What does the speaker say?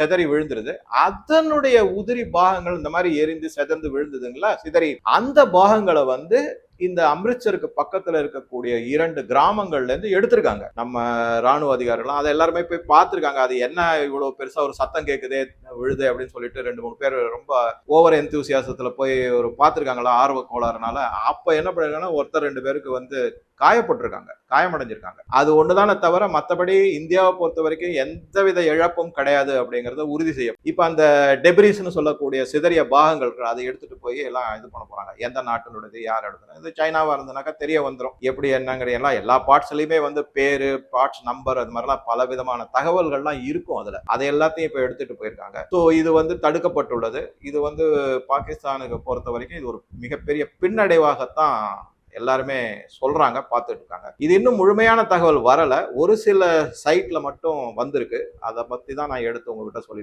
செதறி விழுந்துருது. அதனுடைய உதிரி பாகங்கள் இந்த மாதிரி எரிந்து செதந்து விழுந்ததுங்களா? சிதறி. அந்த பாகங்களை வந்து இந்த அம்ரித்சருக்கு பக்கத்துல இருக்கக்கூடிய இரண்டு கிராமங்கள்ல இருந்து எடுத்திருக்காங்க. நம்ம ராணுவ அதிகாரிகள் அதை எல்லாருமே போய் பார்த்துருக்காங்க. அது என்ன இவ்வளவு பெருசா ஒரு சத்தம் கேக்குதே விழுது அப்படின்னு சொல்லிட்டு ரெண்டு மூணு பேர் ரொம்ப ஓவர் எந்தூசியாசத்துல போய் ஒரு பார்த்துருக்காங்களா ஆர்வ கோளாறுனால. அப்ப என்ன பண்ணிருக்காங்கன்னா ஒருத்தர் ரெண்டு பேருக்கு வந்து காயப்பட்டிருக்காங்க காயமடைஞ்சிருக்காங்க. அது ஒண்ணுதானே தவிர மற்றபடி இந்தியாவை பொறுத்த வரைக்கும் எந்தவித இழப்பும் கிடையாது அப்படிங்கறத உறுதி செய்யும். இப்ப அந்த டெபிரிஸ்னு சொல்லக்கூடிய சிதறிய பாகங்கள் அதை எடுத்துட்டு போய் எல்லாம் இது பண்ண போறாங்க. எந்த நாட்டினுடையது யார் எடுத்தது இது சைனாவா இருந்தனாக்கா தெரிய வந்துடும் எப்படி என்னங்கிற எல்லாம் எல்லா பார்ட்ஸ்லயுமே வந்து பேரு பார்ட்ஸ் நம்பர் அது மாதிரிலாம் பல விதமான தகவல்கள்லாம் இருக்கும் அதுல. அதை எல்லாத்தையும் இப்ப எடுத்துட்டு போயிருக்காங்க. ஸோ இது வந்து தடுக்கப்பட்டுள்ளது. இது வந்து பாகிஸ்தானுக்கு பொறுத்த வரைக்கும் இது ஒரு மிகப்பெரிய பின்னடைவாகத்தான் எல்லாருமே சொல்றாங்க பார்த்துட்டு இருக்காங்க. இது இன்னும் முழுமையான தகவல் வரல. ஒரு சில சைட்ல மட்டும் வந்திருக்கு. அதை பத்தி தான் நான் எடுத்து உங்ககிட்ட சொல்லி